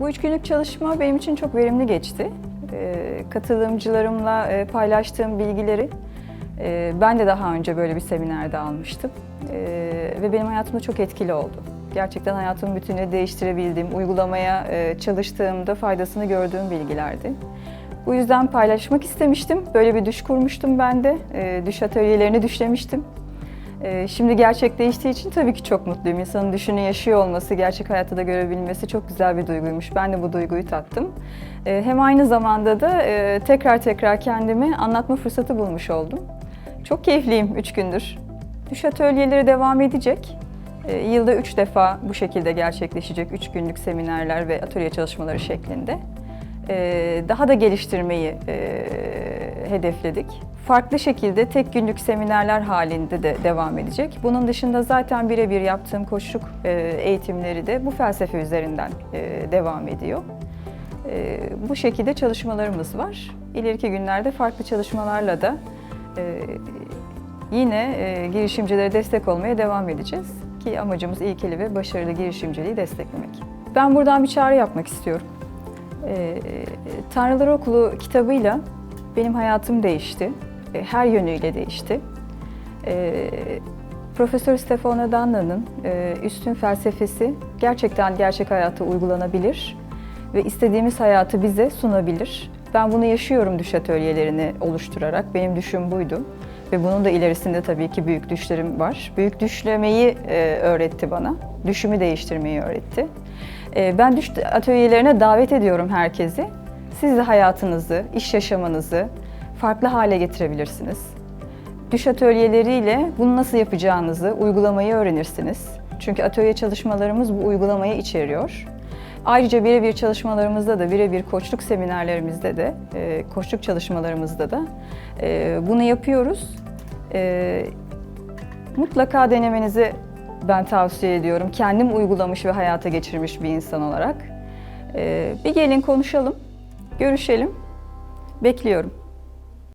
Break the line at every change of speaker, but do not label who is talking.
Bu üç günlük çalışma benim için çok verimli geçti. Ee, katılımcılarımla e, paylaştığım bilgileri e, ben de daha önce böyle bir seminerde almıştım. Ee, ve benim hayatımda çok etkili oldu. Gerçekten hayatımın bütününü değiştirebildiğim, uygulamaya e, çalıştığımda faydasını gördüğüm bilgilerdi. Bu yüzden paylaşmak istemiştim. Böyle bir düş kurmuştum ben de. E, düş atölyelerini düşlemiştim. Ee, Şimdi gerçek değiştiği için tabii ki çok mutluyum. İnsanın düşünü yaşıyor olması, gerçek hayatta da görebilmesi çok güzel bir duyguymuş. Ben de bu duyguyu tattım. Ee, Hem aynı zamanda da e, tekrar tekrar kendimi anlatma fırsatı bulmuş oldum. Çok keyifliyim üç gündür. Düş atölyeleri devam edecek. Ee, Yılda üç defa bu şekilde gerçekleşecek üç günlük seminerler ve atölye çalışmaları şeklinde. Daha da geliştirmeyi e, hedefledik. Farklı şekilde tek günlük seminerler halinde de devam edecek. Bunun dışında zaten birebir yaptığım koçluk e, eğitimleri de bu felsefe üzerinden e, devam ediyor. E, Bu şekilde çalışmalarımız var. İleriki günlerde farklı çalışmalarla da yine girişimcilere destek olmaya devam edeceğiz. Ki amacımız ilkeli ve başarılı girişimciliği desteklemek. Ben buradan bir çağrı yapmak istiyorum. Tanrılar Okulu kitabıyla benim hayatım değişti. E, Her yönüyle değişti. E, Profesör Stefano Danna'nın e, üstün felsefesi gerçekten gerçek hayatta uygulanabilir ve istediğimiz hayatı bize sunabilir. Ben bunu yaşıyorum düş atölyelerini oluşturarak. Benim düşüm buydu. Ve bunun da ilerisinde tabii ki büyük düşlerim var. Büyük düşlemeyi öğretti bana. Düşümü değiştirmeyi öğretti. Ben düş atölyelerine davet ediyorum herkesi. Siz de hayatınızı, iş yaşamınızı farklı hale getirebilirsiniz. Düş atölyeleriyle bunu nasıl yapacağınızı, uygulamayı öğrenirsiniz. Çünkü atölye çalışmalarımız bu uygulamayı içeriyor. Ayrıca birebir çalışmalarımızda da, birebir koçluk seminerlerimizde de, e, koçluk çalışmalarımızda da e, bunu yapıyoruz. E, mutlaka denemenizi ben tavsiye ediyorum. Kendim uygulamış ve hayata geçirmiş bir insan olarak. Bir gelin konuşalım, görüşelim. Bekliyorum.